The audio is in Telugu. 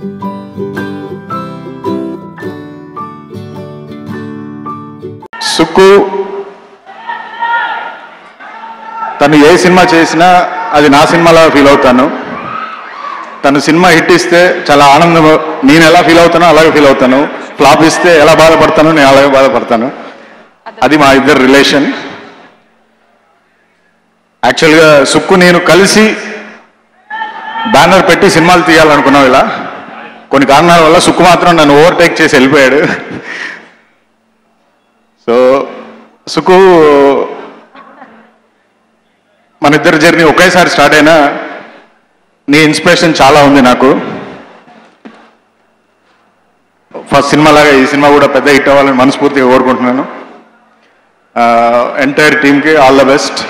సుక్కు తను ఏ సినిమా చేసినా అది నా సినిమాలా ఫీల్ అవుతాను. తను సినిమా హిట్ ఇస్తే చాలా ఆనందం నేను ఎలా ఫీల్ అవుతానో అలాగే ఫీల్ అవుతాను. ఫ్లాప్ ఇస్తే ఎలా బాధపడతానో నేను అలాగే బాధపడతాను. అది మా ఇద్దరు రిలేషన్. యాక్చువల్గా సుక్కు నేను కలిసి బ్యానర్ పెట్టి సినిమాలు తీయాలనుకున్నాం ఇలా. కొన్ని కారణాల వల్ల సుక్కు మాత్రం నన్ను ఓవర్టేక్ చేసి వెళ్ళిపోయాడు. సో సుకు మన ఇద్దరి జర్నీ ఒకేసారి స్టార్ట్ అయినా నీ ఇన్స్పిరేషన్ చాలా ఉంది నాకు. ఫస్ట్ సినిమా లాగా ఈ సినిమా కూడా పెద్ద హిట్ అవ్వాలని మనస్ఫూర్తిగా కోరుకుంటున్నాను. ఎంటైర్ టీమ్కి ఆల్ ద బెస్ట్